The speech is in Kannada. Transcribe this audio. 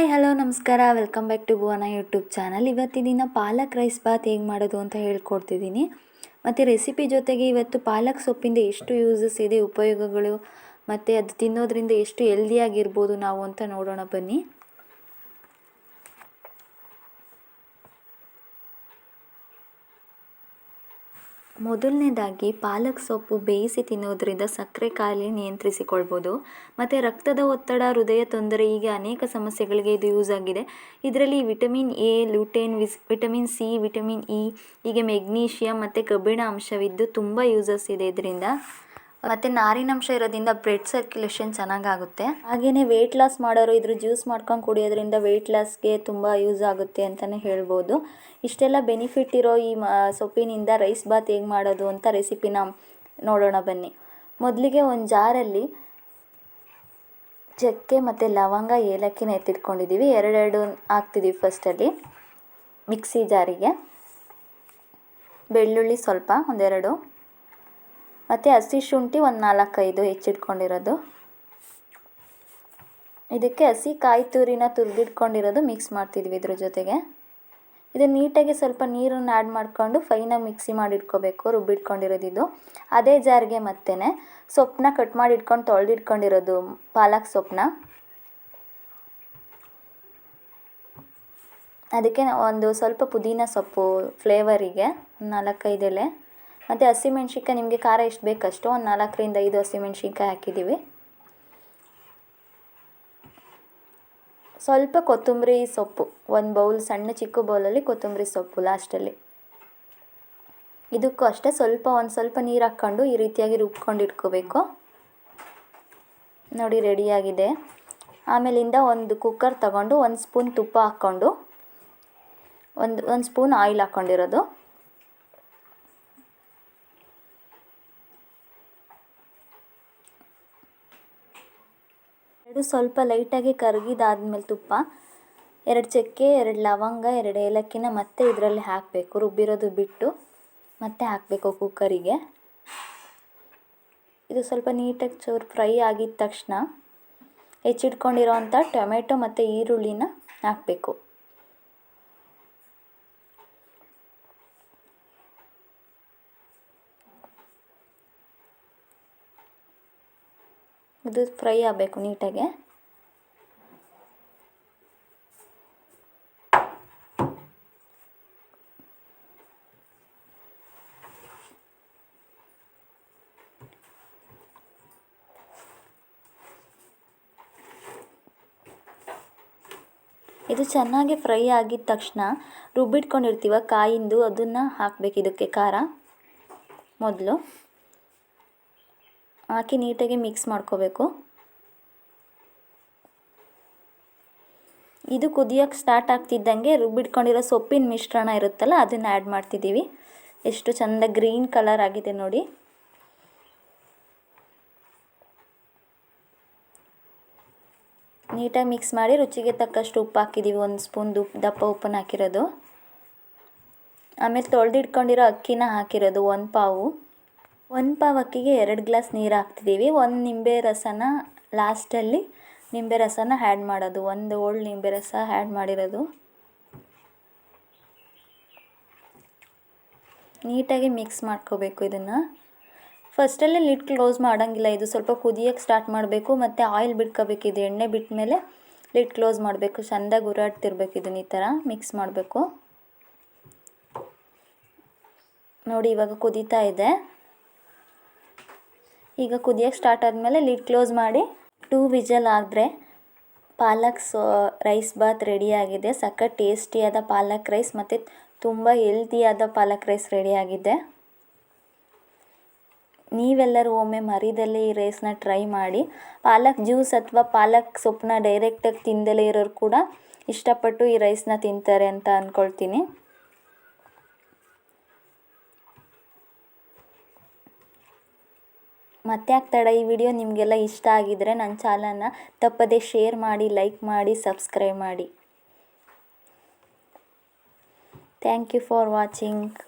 ಹಾಯ್, ಹಲೋ, ನಮಸ್ಕಾರ. Welcome back to Bhuvana YouTube channel. ಇವತ್ತಿನ ದಿನ ಪಾಲಕ್ ರೈಸ್ ಬಾತ್ ಹೇಗೆ ಮಾಡೋದು ಅಂತ ಹೇಳ್ಕೊಡ್ತಿದ್ದೀನಿ. ಮತ್ತು ರೆಸಿಪಿ ಜೊತೆಗೆ ಇವತ್ತು ಪಾಲಕ್ ಸೊಪ್ಪಿಂದ ಎಷ್ಟು ಯೂಸಸ್ ಇದೆ, ಉಪಯೋಗಗಳು, ಮತ್ತು ಅದು ತಿನ್ನೋದ್ರಿಂದ ಎಷ್ಟು ಹೆಲ್ದಿಯಾಗಿರ್ಬೋದು ನಾವು ಅಂತ ನೋಡೋಣ ಬನ್ನಿ. ಮೊದಲನೇದಾಗಿ ಪಾಲಕ್ ಸೊಪ್ಪು ಬೇಯಿಸಿ ತಿನ್ನೋದ್ರಿಂದ ಸಕ್ಕರೆ ಕಾಯಿಲೆ ನಿಯಂತ್ರಿಸಿಕೊಳ್ಬೋದು. ಮತ್ತು ರಕ್ತದ ಒತ್ತಡ, ಹೃದಯ ತೊಂದರೆ ಹೀಗೆ ಅನೇಕ ಸಮಸ್ಯೆಗಳಿಗೆ ಇದು ಯೂಸ್ ಆಗಿದೆ. ಇದರಲ್ಲಿ ವಿಟಮಿನ್ ಎ ಲೂಟೇನ್ ವಿಸ್, ವಿಟಮಿನ್ ಸಿ, ವಿಟಮಿನ್ ಇ, ಹೀಗೆ ಮೆಗ್ನೀಷಿಯಮ್ ಮತ್ತು ಕಬ್ಬಿಣ ಅಂಶವಿದ್ದು ತುಂಬ ಯೂಸಸ್ ಇದೆ. ಇದರಿಂದ ಮತ್ತು ನಾರಿನಂಶ ಇರೋದ್ರಿಂದ ಬ್ಲಡ್ ಸರ್ಕ್ಯುಲೇಷನ್ ಚೆನ್ನಾಗಾಗುತ್ತೆ. ಹಾಗೆಯೇ ವೆಯ್ಟ್ ಲಾಸ್ ಮಾಡೋರು ಇದ್ರ ಜ್ಯೂಸ್ ಮಾಡ್ಕೊಂಡು ಕುಡಿಯೋದ್ರಿಂದ ವೆಯ್ಟ್ ಲಾಸ್ಗೆ ತುಂಬ ಯೂಸ್ ಆಗುತ್ತೆ ಅಂತಲೇ ಹೇಳ್ಬೋದು. ಇಷ್ಟೆಲ್ಲ ಬೆನಿಫಿಟ್ ಇರೋ ಈ ಸೊಪ್ಪಿನಿಂದ ರೈಸ್ ಬಾತ್ ಹೇಗೆ ಮಾಡೋದು ಅಂತ ರೆಸಿಪಿನ ನೋಡೋಣ ಬನ್ನಿ. ಮೊದಲಿಗೆ ಒಂದು ಜಾರಲ್ಲಿ ಚಕ್ಕೆ ಮತ್ತು ಲವಂಗ, ಏಲಕ್ಕಿನ ಎತ್ತಿಟ್ಕೊಂಡಿದ್ದೀವಿ ಎರಡೆರಡು ಹಾಕ್ತಿದ್ದೀವಿ ಫಸ್ಟಲ್ಲಿ ಮಿಕ್ಸಿ ಜಾರಿಗೆ ಬೆಳ್ಳುಳ್ಳಿ ಸ್ವಲ್ಪ, ಒಂದೆರಡು. ಮತ್ತು ಹಸಿ ಶುಂಠಿ ಒಂದು ನಾಲ್ಕೈದು ಹೆಚ್ಚಿಟ್ಕೊಂಡಿರೋದು. ಇದಕ್ಕೆ ಹಸಿ ಕಾಯಿ ತುರಿನ ತುರಿದಿಟ್ಕೊಂಡಿರೋದು ಮಿಕ್ಸ್ ಮಾಡ್ತಿದ್ವಿ ಇದ್ರ ಜೊತೆಗೆ. ಇದು ನೀಟಾಗಿ ಸ್ವಲ್ಪ ನೀರನ್ನು ಆ್ಯಡ್ ಮಾಡಿಕೊಂಡು ಫೈನಾಗಿ ಮಿಕ್ಸಿ ಮಾಡಿ ಇಟ್ಕೋಬೇಕು ರುಬ್ಬಿಟ್ಕೊಂಡಿರೋದು ಇದು. ಅದೇ ಜಾರಿಗೆ ಮತ್ತೆ ಸೊಪ್ಪನ್ನ ಕಟ್ ಮಾಡಿ ಇಟ್ಕೊಂಡು ತೊಳೆದಿಟ್ಕೊಂಡಿರೋದು ಪಾಲಕ್ ಸೊಪ್ಪನ್ನ ಅದಕ್ಕೆ ಒಂದು ಸ್ವಲ್ಪ ಪುದೀನ ಸೊಪ್ಪು ಫ್ಲೇವರಿಗೆ ನಾಲ್ಕೈದು ಎಲೆ. ಮತ್ತು ಹಸಿಮೆಣ್ಸಿನ್ಕಾಯಿ ನಿಮಗೆ ಖಾರ ಎಷ್ಟು ಬೇಕಷ್ಟು? ಒಂದು ನಾಲ್ಕರಿಂದ ಐದು ಹಸಿಮೆಣ್ಸಿನ್ಕಾಯಿ ಹಾಕಿದ್ದೀವಿ ಸ್ವಲ್ಪ ಕೊತ್ತಂಬರಿ ಸೊಪ್ಪು, ಒಂದು ಬೌಲ್, ಸಣ್ಣ ಚಿಕ್ಕ ಬೌಲಲ್ಲಿ ಕೊತ್ತಂಬರಿ ಸೊಪ್ಪು ಲಾಸ್ಟಲ್ಲಿ ಇದಕ್ಕೂ ಅಷ್ಟೇ ಸ್ವಲ್ಪ, ಒಂದು ಸ್ವಲ್ಪ ನೀರು ಹಾಕ್ಕೊಂಡು ಈ ರೀತಿಯಾಗಿ ರುಬ್ಕೊಂಡು ಇಟ್ಕೋಬೇಕು. ನೋಡಿ ರೆಡಿಯಾಗಿದೆ ಆಮೇಲಿಂದ ಒಂದು ಕುಕ್ಕರ್ ತಗೊಂಡು ಒಂದು ಸ್ಪೂನ್ ತುಪ್ಪ ಹಾಕ್ಕೊಂಡು, ಒಂದು ಒಂದು ಸ್ಪೂನ್ ಆಯಿಲ್ ಹಾಕ್ಕೊಂಡಿರೋದು ಎರಡು ಸ್ವಲ್ಪ ಲೈಟಾಗಿ ಕರಗಿದಾದ್ಮೇಲೆ ತುಪ್ಪ, ಎರಡು ಚಕ್ಕೆ, ಎರಡು ಲವಂಗ, ಎರಡು ಏಲಕ್ಕಿನ ಮತ್ತೆ ಇದರಲ್ಲಿ ಹಾಕಬೇಕು. ರುಬ್ಬಿರೋದು ಬಿಟ್ಟು ಮತ್ತೆ ಹಾಕಬೇಕು ಕುಕ್ಕರಿಗೆ. ಇದು ಸ್ವಲ್ಪ ನೀಟಾಗಿ ಚೂರು ಫ್ರೈ ಆಗಿದ ತಕ್ಷಣ ಹೆಚ್ಚಿಟ್ಕೊಂಡಿರೋವಂಥ ಟೊಮೆಟೊ ಮತ್ತು ಈರುಳ್ಳಿನ ಹಾಕಬೇಕು. ಇದು ಫ್ರೈ ಆಗಬೇಕು ನೀಟಾಗೆ. ಇದು ಚೆನ್ನಾಗಿ ಫ್ರೈ ಆಗಿದ ತಕ್ಷಣ ರುಬ್ಬಿಟ್ಕೊಂಡಿರ್ತೀವ ಕಾಯಿಂದು, ಅದನ್ನು ಹಾಕಬೇಕು ಇದಕ್ಕೆ ಖಾರ ಮೊದಲು. ಹಾಕಿ ನೀಟಾಗಿ ಮಿಕ್ಸ್ ಮಾಡ್ಕೋಬೇಕು. ಇದು ಕುದಿಯೋಕ್ಕೆ ಸ್ಟಾರ್ಟ್ ಆಗ್ತಿದ್ದಂಗೆ ರುಬ್ಬಿಟ್ಕೊಂಡಿರೋ ಸೊಪ್ಪಿನ ಮಿಶ್ರಣ ಇರುತ್ತಲ್ಲ, ಅದನ್ನು ಆ್ಯಡ್ ಮಾಡ್ತಿದ್ದೀವಿ. ಎಷ್ಟು ಚೆಂದ ಗ್ರೀನ್ ಕಲರ್ ಆಗಿದೆ ನೋಡಿ. ನೀಟಾಗಿ ಮಿಕ್ಸ್ ಮಾಡಿ ರುಚಿಗೆ ತಕ್ಕಷ್ಟು ಉಪ್ಪು ಹಾಕಿದ್ದೀವಿ, ಒಂದು ಸ್ಪೂನ್ ದಪ್ಪ ಉಪ್ಪನ್ನು ಹಾಕಿರೋದು. ಆಮೇಲೆ ತೊಳೆದಿಟ್ಕೊಂಡಿರೋ ಅಕ್ಕಿನ ಹಾಕಿರೋದು, ಒಂದು ಪಾವು. ಒಂದು ಪಾವಕ್ಕಿಗೆ ಎರಡು ಗ್ಲಾಸ್ ನೀರು ಹಾಕ್ತಿದ್ದೀವಿ ಒಂದು ನಿಂಬೆ ರಸನ ಲಾಸ್ಟಲ್ಲಿ ನಿಂಬೆ ರಸನ ಹ್ಯಾಡ್ ಮಾಡೋದು. ಒಂದು ಓಲ್ಡ್ ನಿಂಬೆ ರಸ ಆ್ಯಡ್ ಮಾಡಿರೋದು. ನೀಟಾಗಿ ಮಿಕ್ಸ್ ಮಾಡ್ಕೋಬೇಕು ಇದನ್ನು. ಫಸ್ಟಲ್ಲೇ ಲಿಡ್ ಕ್ಲೋಸ್ ಮಾಡೋಂಗಿಲ್ಲ. ಇದು ಸ್ವಲ್ಪ ಕುದಿಯೋಕ್ಕೆ ಸ್ಟಾರ್ಟ್ ಮಾಡಬೇಕು. ಮತ್ತು ಆಯಿಲ್ ಬಿಟ್ಕೋಬೇಕು. ಇದು ಎಣ್ಣೆ ಬಿಟ್ಟ ಮೇಲೆ ಲಿಡ್ ಕ್ಲೋಸ್ ಮಾಡಬೇಕು. ಚೆಂದಾಗಿ ಉರಾಡ್ತಿರ್ಬೇಕು ಇದನ್ನ ಈ ಥರ ಮಿಕ್ಸ್ ಮಾಡಬೇಕು. ನೋಡಿ ಇವಾಗ ಕುದೀತಾ ಇದೆ. ಈಗ ಕುದಿಯೋಕ್ಕೆ ಸ್ಟಾರ್ಟ್ ಆದಮೇಲೆ ಲಿಡ್ ಕ್ಲೋಸ್ ಮಾಡಿ ಟೂ ವಿಜಲ್ ಆದರೆ ಪಾಲಕ್ ಸೋ ರೈಸ್ ಬಾತ್ ರೆಡಿಯಾಗಿದೆ ಸಖತ್ ಟೇಸ್ಟಿಯಾದ ಪಾಲಕ್ ರೈಸ್ ಮತ್ತು ತುಂಬ ಹೆಲ್ತಿಯಾದ ಪಾಲಕ್ ರೈಸ್ ರೆಡಿಯಾಗಿದೆ ನೀವೆಲ್ಲರೂ ಒಮ್ಮೆ ಮರಿದಲ್ಲೇ ಈ ರೈಸ್ನ ಟ್ರೈ ಮಾಡಿ. ಪಾಲಕ್ ಜ್ಯೂಸ್ ಅಥವಾ ಪಾಲಕ್ ಸೊಪ್ಪನ್ನ ಡೈರೆಕ್ಟಾಗಿ ತಿಂದಲೇ ಇರೋರು ಕೂಡ ಇಷ್ಟಪಟ್ಟು ಈ ರೈಸ್ನ ತಿಂತಾರೆ ಅಂತ ಅಂದ್ಕೊಳ್ತೀನಿ ಮತ್ತೆ ಆಗ್ತಾಡ ಈ ವಿಡಿಯೋ ನಿಮಗೆಲ್ಲ ಇಷ್ಟ ಆಗಿದ್ರೆ ನನ್ನ ಚಾನಲ್ನ ತಪ್ಪದೇ ಶೇರ್ ಮಾಡಿ, ಲೈಕ್ ಮಾಡಿ, ಸಬ್ಸ್ಕ್ರೈಬ್ ಮಾಡಿ. Thank you for watching